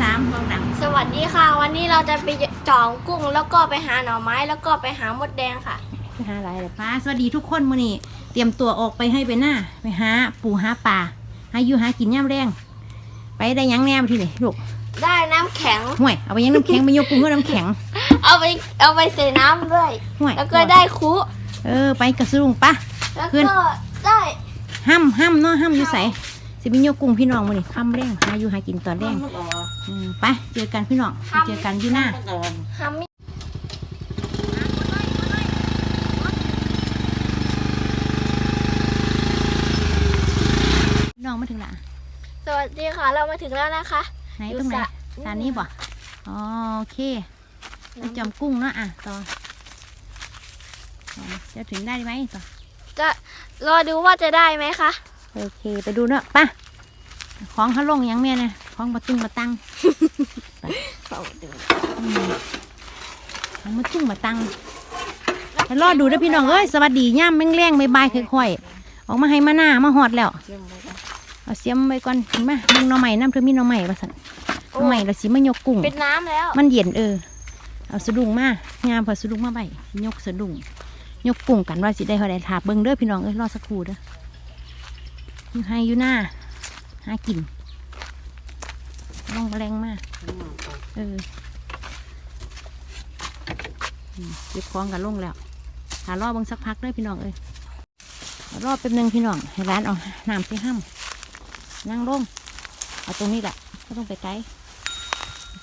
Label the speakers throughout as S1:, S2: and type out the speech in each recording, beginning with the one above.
S1: สามลองดัง
S2: สวัสดีค่ะ วันนี้เราจะไปจองกุ้งแล้วก็ไปหาหน่อไม้แล้วก็ไปหามดแดงค่ะ
S1: ไปหาอะไรเลยป้าสวัสดีทุกคนมื้อนี้เตรียมตัวออกไปให้ไปหน้าไปหาปูหาปลาหาอยู่หากินย่ำแรง ไปได้หยังแนมที่ไหนลูก
S2: ได้น้ำแข็ง
S1: ห่วยเอาไปยังน้ำแข็งไปยกกุ้งก็น้ำแข็ง
S2: เอาไปเอาไปใส่น้ำด้วย
S1: ห่วย
S2: แล้วก็ได้คุ
S1: เออไปกระสุรุงปะ
S2: แล้ว
S1: ขึ้น
S2: ก็ได้
S1: ห้ำห้ำเนาะห้ำอยู่ใสสิไปยกกุ้งพี่น้องมื้อนี้ค่ำแรงหาอยู่หากินตอนแรงอื มไปเจอกันพี่น้องไปเจอกันอยู่หน้า
S2: ฮัมมี่
S1: พี่น้องมาถึงละ
S2: สวัสดีค่ะ เรามาถึงแล้วนะคะ
S1: ไหน
S2: อยู่
S1: ตรงไหน
S2: สระ
S1: สานนี้บ่อ๋อโอเคไปจอมกุ้งเนาะอะต่อเอาจะถึงได้ไหมต่อ
S2: จะรอดูว่าจะได้ไหมคะ
S1: โอเค ไปดูเนาะไป่ะ ของเขาลงยังแม่เนี่ย ของมาตึงมาตั้งอืมของมาตึงมาตั้งแล้วรอดูเด้อพี่น้องเอ้ยสวัสดีย่ามแม่งแรงบายๆค่อยๆออกมาให้มาหน้ามาหอดแล้วเอาเสียมไว้ก่อนเห็นไหมมึงหน่อใหม่น้ำเธอมีหน่อใหม่ประสันหน่อใหม่เราสิมายกกุ้ง
S2: เป็นน้ำแล้ว
S1: มันเย็นเออเอาสะดุ้งมางามพอสะดุ้งมาใบยกสะดุ้งยกกุ้งกันว่าสิได้เท่าไรถาเบิ่งเด้อพี่น้องเอ้ยรอสักครู่เด้ออยู่ให้อยู่หน้าหากิน ลงแรงมากเอออืมเก็บของกันลงแล้ว หารอเบิ่งสักพักเด้อพี่น้องเอ้ยรอบแป๊บหนึงพี่น้องให้ร้านเอาน้ำใส่ห้ำนั่งลงเอาตรงนี้แหละก็ต้องไปไกล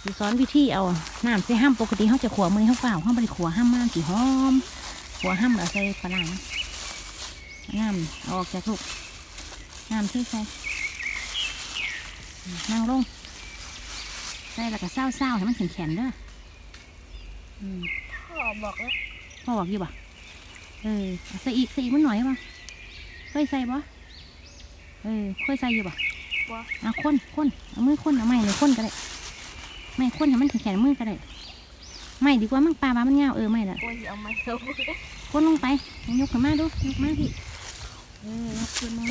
S1: สิสอนวิธีเอาน้ำใส่ห้ามปกติเขาจะขัวมือเขาเปล่าเขาไม่ได้ขัวห้ามมากสีหอมขัวห้ามเอาใส่ฝรั่งน้ำเอาออกจากลูกน้ำที่ใส่นั่งลงใส่แล้วก็เศร้าเศร้าๆให้มันแข็งแข็งๆเด้ออืม
S2: พ่อบอกแล้ว
S1: พ่อบอกอยู่บ่เออเอาใส่อีกใส่อีกมันหน่อยบ่เคยใส่บ่เออเคยใส่อยู่บ่เอาคนคนเอามือคนเอาไม้เลยคนก็ได้ไม่คนให้มันแข็งๆมือก็ได้ไม่ดีกว่ามั่งปลาบามันยาวเออไม่ละ
S2: โอ้ยเอามาเถอะ
S1: คนลงไปยกขึ้นมาดูยกมาพี่เออยกขึ้นมา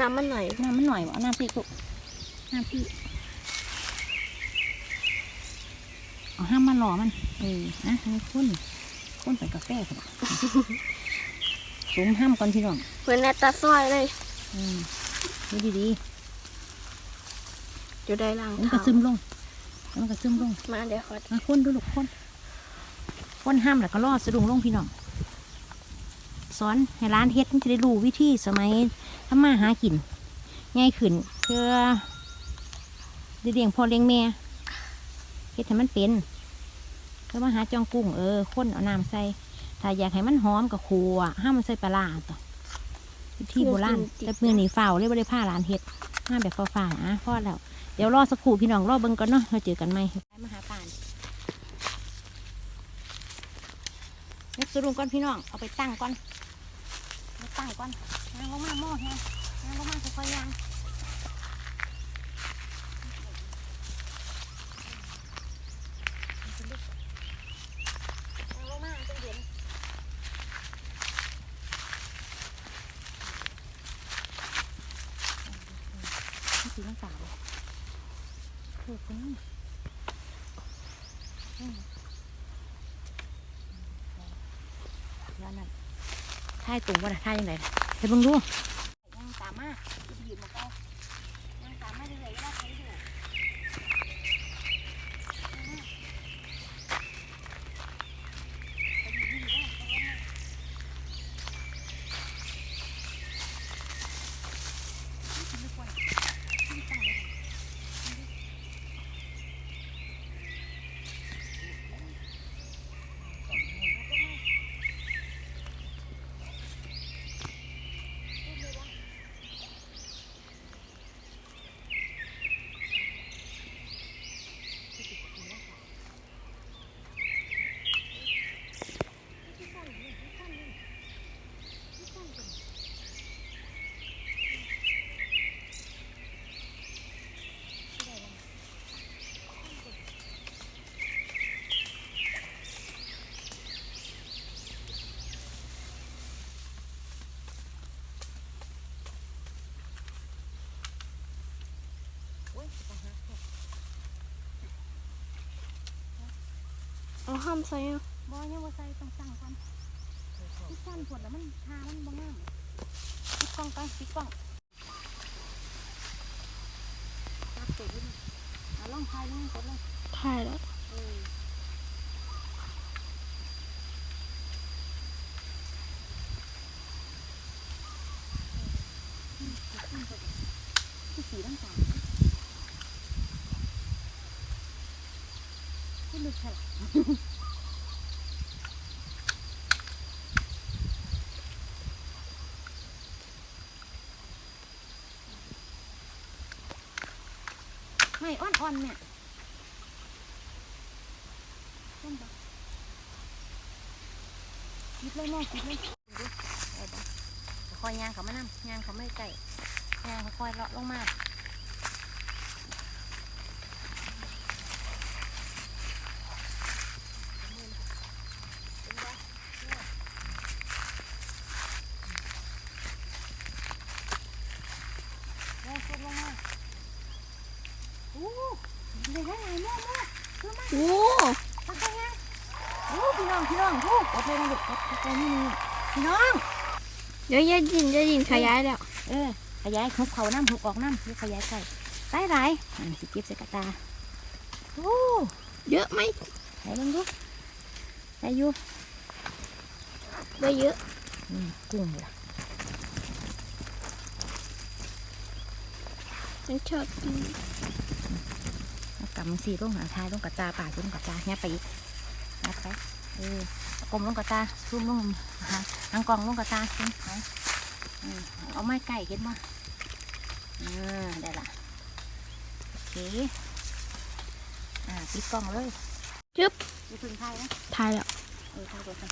S2: น้ำมันหน่อย
S1: น้ำมันหน่อยวะเอาน้ำพี่กุ น้ำพี่เอาห้ามมาหล่อมัน เออนะนี่คนคนใส่กาแฟกันสูงห้ามก่อนพี่น้อง
S2: เหมือนในตาสร้อยเลย
S1: อืมดูดี
S2: อยู่ได้ล่าง
S1: ๆมันก็
S2: เท้า
S1: ซึมลง มันก็ซึมลง
S2: มาเดี๋ยวขอ
S1: มาคนดูลูกคนคนห้ามแล้วก็รอดสะดุ้งลงพี่น้อง สอนให้ร้านเฮ็ดมันจะได้รู้วิธีสมัยทำมาหากิน ง่ายขึ้นเพื่อ ได้เลี้ยงพ่อเลี้ยงแม่เฮ็ดให้มันเป็นเพื่อมาหาจองกุ้งเออคนเอาน้ำใส่ ถ้าอยากให้มันหอมกับขัวห้ามมันใส่ปลาร้าต่อวิธีโบราณแต่มือหนีเฝ้าเลยไม่ได้ผ้าร้านเฮ็ดห้ามแบบฝ้าๆอะพอแล้ว เดี๋ยวรอสักครู่พี่น้องรอเบิ่งก่อนเนาะเราเจอกันไหมมาหาป่านยกสรุงก่อนพี่น้อง เอาไปตั้งก่อนเอาตั้งก่อนยางลงมาหม้อแห้งยางลงมาค่อยๆยางยางลงมาจนเย็นนี่สีน้ำตาล ถูกนะแล้วนั่นท่ายตุงว่าท่ายยังไงเฮ้เบิ่งดูยังตามมายืนมาเก้ยังตามมาเรื่อยๆเวลาใคร
S2: เอาห้ามใส่อะ
S1: บ่ยังบ่ใส่ต้องสั่งก่อนที่สั่นผดแล้วมันทามันบ่งามปิดกล้องไปปิดกล้องตัดเสร็จแล้วเอาลองทายลองกดเลย
S2: ถ่ายแล้ว
S1: เออที่สีต่างๆ ที่ลึกใช่หรอไม่อ่อนๆเนี่ยต้นดอกคิดเลยแม่คิดเลยดูเอาบ่คอยยางเขามานั่ยางเขาไม่ไก่ยางเขาคอยเลาะลงมาแม่ชุดลงมาโอ้ เลยได้ไงแม่แม่คือมา
S2: โอ้
S1: ทำไงไงโอ้พี่น้องพี่น้องโอ้กดเลยนะลูกกดกดนี่นี่พี่น้อง
S2: เดี๋ยวจะยินจะยินขยายแล้ว
S1: เออขยายหุบเขาน้ำหุบออกน้ำเดี๋ยวขยายใส่ไล่ไรอันสิเก็บใส่กระตาโอ้
S2: เยอะไหม
S1: ไหนลองดูได้อยู่
S2: ไม่เยอะ
S1: อืมกุ้งเลยล่ะ
S2: ฉันชอบกิน
S1: เอา กำสีลงหาทายลงกระตาป่าลงกระตาเนี่ยไปอีกนัดไปเออกลมลงกระตาซุ่มลงหาหางกองลงกระตาซุ่มไปอืมเอาไม้ไก่เห็นมั้อ่าได้ละโอเคอ่าปิดกล้องเลย
S2: จึ๊บ
S1: อย่าเพึ่งทายนะ
S2: ถ่ายแล้ว
S1: เออทายตัวกัน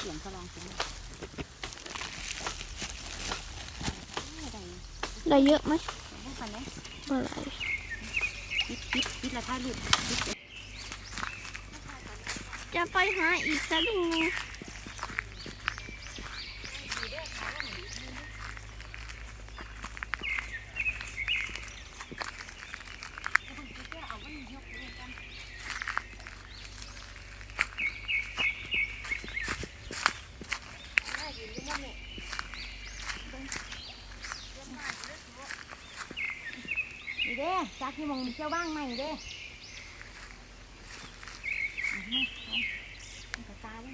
S1: เสียงเขาลองเสียงได้อยู่
S2: ได้เยอะไหม
S1: พวกกันเนี่ย
S2: เมื่อไหร่
S1: ปิดปิดปิดละท่าลูกปิดเลย
S2: จะไปหาอีกสักหนึ่ง
S1: นี่เด้ จากที่มองเจ้าบ้างใหม่เด้เอาเอาเอาย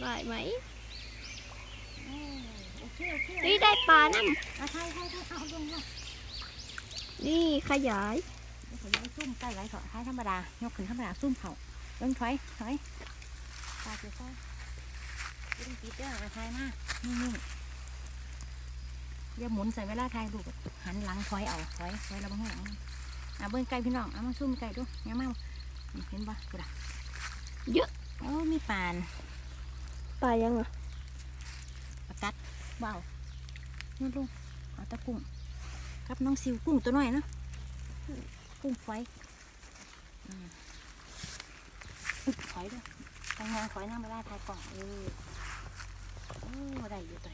S2: ได้ไหมนี่ได้ปลานั่น
S1: เอาไทยไทยไทยเอาลง
S2: นี่ขยาย
S1: ขยายซุ่มใกล้ไรเถอะไทยธรรมดา ยกขึ้นธรรมดาซุ่มเขาเบิ้งถอยถอยตาเจ้า ซ้ายเบิ้งปิดเด้อเอาไทยมานิ่งๆอย่าหมุนใส่เวลาไทยลูกหันหลังถอยเอาถอยถอยแล้วบ้างหลังอะเบิ้งไก่พี่น้องเอามาซุ่มไก่ดูยังมานี่เห็นปะกูด่ะ
S2: เยอะ
S1: โอ้มีปาน
S2: ปลายังอะ
S1: ประกัดว้าวนู่นลูกเอาตะกุ้งกับน้องซิวกุ้งตัวน้อยเนาะกุ้งไฟอืมอึ๊บถอยด้วยทางงานถอยน้ำมาได้ทายกล่องเออ โอ้ได้อยู่ตัว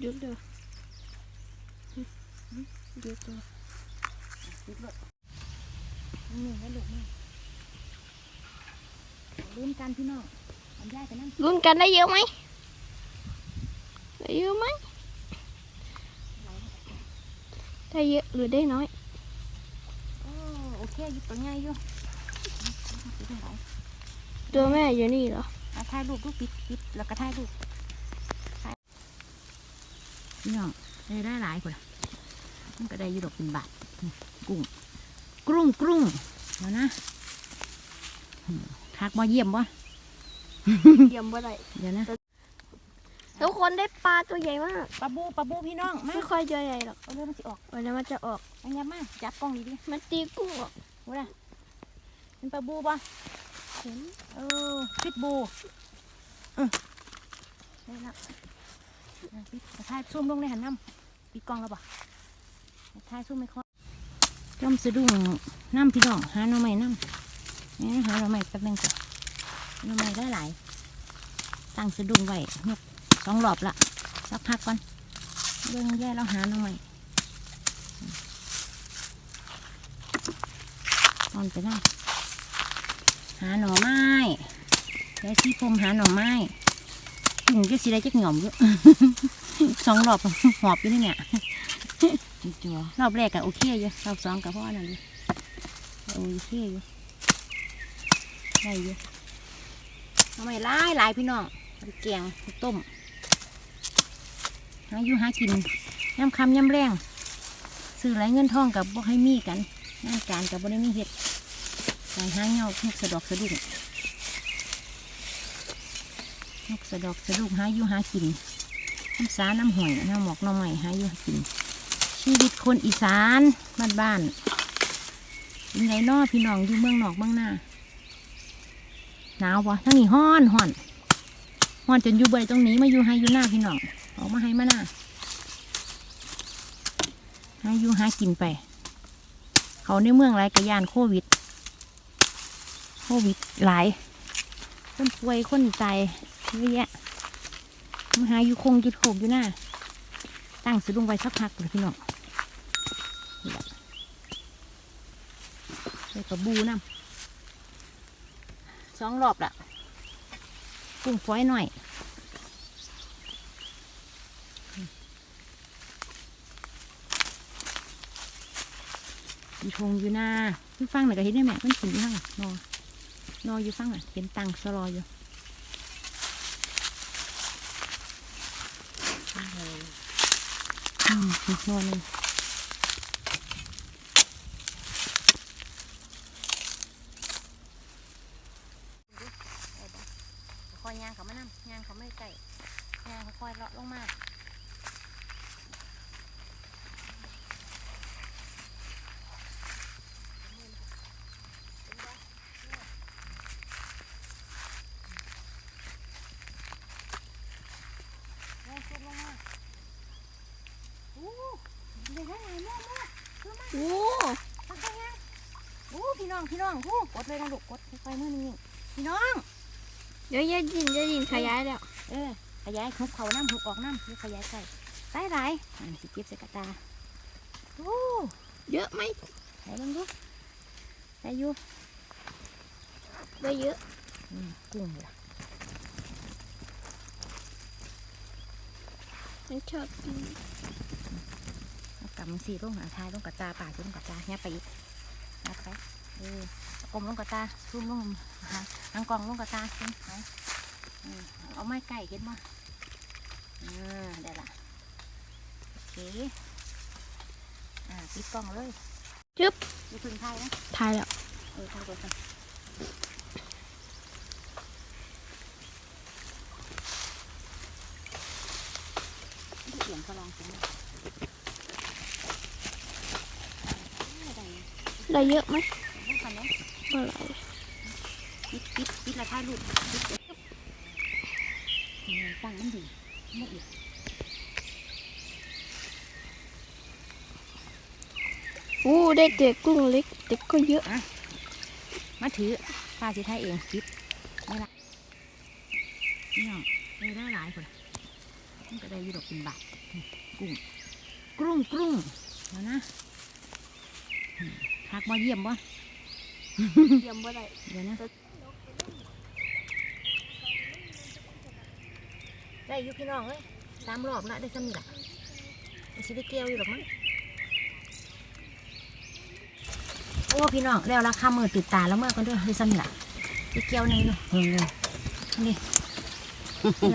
S2: เยอะเลยเยอะเลย
S1: ยึดเลยนี่ให้ลูกนี่ลุ้นกันพี่น้องทำได้กันนั่น
S2: ลุ้นกันได้เยอะไหมได้เยอะไหม
S1: ไหลมาจาก
S2: ได้เยอะหรือได้น้อย
S1: โอ้โอเคอยึดตัวใหญ่อยู่ยึดไหล
S2: ตัวแม่อยู่นี่เหรอ
S1: อะถ่ายรูปรูปปิดปิดแล้วก็ถ่ายรูปถ่าย พี่น้องได้ได้หลายคนมันก็ได้อยูดอกเป็นบาทนี่กุ้งกรุ้งกรุ้งเดี๋ยวนะอืมทักบ่เยี่ยมบ่
S2: เยี่ยมบ่ได้
S1: เดี๋ยวนะ
S2: ทุกคนได้ปลาตัวใหญ่มาก
S1: ปลาบูปลาบูพี่น้องมา
S2: ไม่ค่อยตัวใหญ่หรอก
S1: เอาเรือมันสิออก
S2: วันนี้มันจะออก
S1: อันยับมาจับกล้องดีดิ
S2: มันตีกุ้งออก
S1: โอ้ยเป็นปลาบูบ่
S2: เห็น
S1: เออพิษบูเออได้ละอะ ปิดถ่ายซูมลงในหันน้ำปิดกล้องแล้วบ่ถ่ายซูมไม่ค่อย
S2: จะ
S1: ย่อมสะดุ้งน้ำพี่น้องหาหน่อไม้น้ำนี่หาหน่อไม้แป๊บนึงก่อนหน่อไม้ได้หลายตั้งสะดุ้งไว้ยกสองรอบละสักพักก่อนเรื่องแย่แล้วหาหน่อไม้ตอนไปนั่งหาหน่อไม้แล้วที่พมหาหน่อไม้ จุ่งจะสิได้จักหน่อมเยอะสองรอบหอบอยู่นี่เนี่ย
S3: จัว
S1: รอบแรกก็โอเคอยู่รอบสองกับพ่อนั่นอยู่โอเคอยู่ได้อยู่ทำไมหลายหลายพี่น้องเอาไปแกงไปต้มหาอยู่หากินย่ำคำย่ำแรงซื้อไรเงินทองกับบ่ให้มีกันงานการกับบ่ได้มีเห็ดการหาเงาทุกสะดอกสะดุ้ง ทุกสะดอกสะดุ้งหาอยู่หากินน้ำสาน้ำหอยน้ำหมอกน้ำใหม่หาอยู่หากิน ชีวิตคนอีสานบ้านบ้านๆเป็นไงนอพี่น้องอยู่เมืองนอกเมืองหน้าหนาวปะทั้งนี้ห้อนห้อนห้อนจนอยู่เบยตรงนี้มาอยู่ให้อยู่หน้าพี่น้องออกมาให้มาหน้าให้อยู่หากินไป เขาในเมืองไรกระยานโควิดโควิดหลายคนป่วยคนตาย เยอะแยะมาหาอยู่คงจุดโขกอยู่หน้าตั้งสะดุ้งไว้สักพักเลยพี่น้องแหละใส่กระบูน้ำสองรอบละกุ้งฝอยหน่อยอยู่ทงอยู่หน้าพี่ฟังหน่อยก็เห็นได้แม่เพิ่นขึ้นอยู่ข้างหลังนอนออยู่ฟังอะเห็นตังสลออยู่ อืมอีกนอนหนึงค่อยย่างเขามานั่ย่างเขาไม่ไก่ย่างเขาค่อยเลาะลงมาย่างสุดลงมาโอ้เดี๋ยวยังไงแม่แม่ลงมา
S2: โอ้
S1: ตักไปยังโอ้พี่น้องพี่น้องโอ้กดเลยนะลูกกดไฟมือนี่พี่น้อง
S2: เดี๋ยวจะดินจะดินขยายแล้ว
S1: เออขยายหุบเขาน้ำหุบออกน้ำหรือขยายใส่ได้ไรอันสิเก็บใส่กระตาโอ้
S2: เยอะไหม
S1: ไหนลองดูได้อยู่
S2: ไม่เยอะ
S1: อืมกุ้งล่ะ
S2: ฉันชอบกิน
S1: เอากำสีลงหาทายลงกระตาป่าลงกระตาเนี่ยไปอีกนับไปเออกลมลงกระตาซูมลงหาหางกล่องลงกระตาเห็นไหมอืมเอาไม้ไก่เห็นมั้อ่าได้ละโอเคอ่าปิดกล่องเลย
S2: จึ๊บ
S1: อย่าพึ่งทายนะ
S2: ทายแล้ว
S1: เออทำก่อนค่ะเสียงก็ลองเสียง
S2: ได้เยอะไหม
S1: ไม่ฟันเนาะ
S2: เมื่อไหร่
S1: ปิดปิดปิดละท้ายลูกปิดนี่ตั้งมันดีไม่อีก
S2: โอ้ได้เด็กกุ้งเล็กเด็กก็เยอะ
S1: มาถือป้าสิไทยเองปิดไม่ละนี่น้องเออได้หลายคนมันก็ได้อยี่ดอกเป็นบาทกุ้งกรุ้งกรุ้งแล้วนะอืม คักบ่เยี่ยมบ่
S2: เยี่ยมบ่ได้
S1: เดี๋ยวนะได้อยู่พี่น้องเอ้ยสามรอบละได้ซ้ำนี่ละไม่ใช่ได้เกลียวอยู่หรอกมั้งโอ้พี่น้องแล้วราคามือติดตาแล้วเมื่อกันด้วยได้ซ้ำนี่ละได้เกลียวหนึงอยู่
S3: เออ
S1: นี่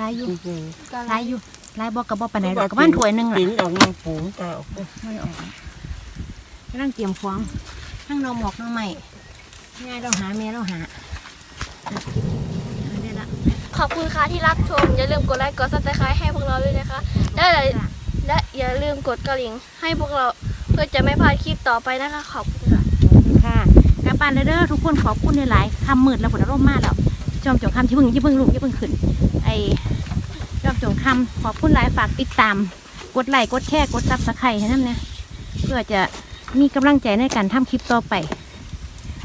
S1: ลายอยู่
S3: โอ้โห
S1: ลายอยู่ลายบอกกับบอกไปไหนใดดอกกับบ้านถ้วยหนึงล่ะ
S3: กินดอกนางปูแต่ออกไป
S1: ไม่ได้ออกกำลังเตรียมฟ้อง ทั้งนมหมอกน้องใหม่ง่ายเราหาเมียเราหาอะได้ละ
S2: ขอบคุณค่ะที่รับชม อย่าลืมกดไลค์กดซับสไครต์ให้พวกเราด้วยนะคะได้เลยและอย่าลืมกดกระดิ่งให้พวกเราเพื่อจะไม่พลาดคลิปต่อไปนะคะขอบคุณค่ะ
S1: ค่ะกลับบ้านเด้อทุกคนขอบคุณหลายๆคำมืดแล้วผลอารมณ์มากแล้วจอมจงคำที่เพิ่งที่เพิ่งลูกที่เพิ่งขึ้นไอ้จอมจงคำขอบคุณหลายฝากติดตาม กดไลค์กดแชร์กดซับสไครต์ให้น้ำเนี่ยเพื่อจะ มีกำลังใจในการทำคลิปต่อไป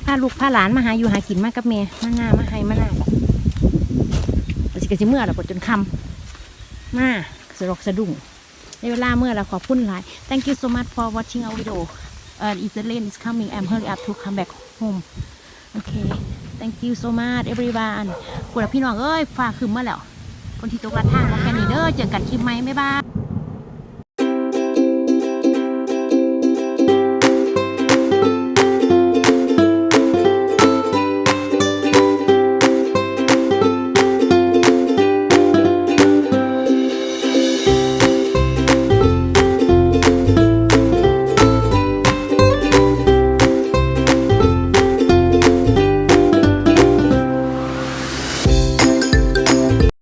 S1: พาลูกพาหลานมาหาอยู่หากินมากับเมย์มาหน้ามาให้มาหน้าเราสิกะสิเมื่อเราปดจนคำมาสะดอกสะดุ้งในเวลาเมื่อเราขอบคุณหลาย thank you so much for watching our video uh, if the rain is coming I'm hurry up to come back home okay thank you so much everyone คุณพี่น้องเอ้ยฟ้าคืมมาแล้ว คนที่ตกลัดทางของแค่นี้เด้อเจอกันคลิปไหมบ๊ายบาย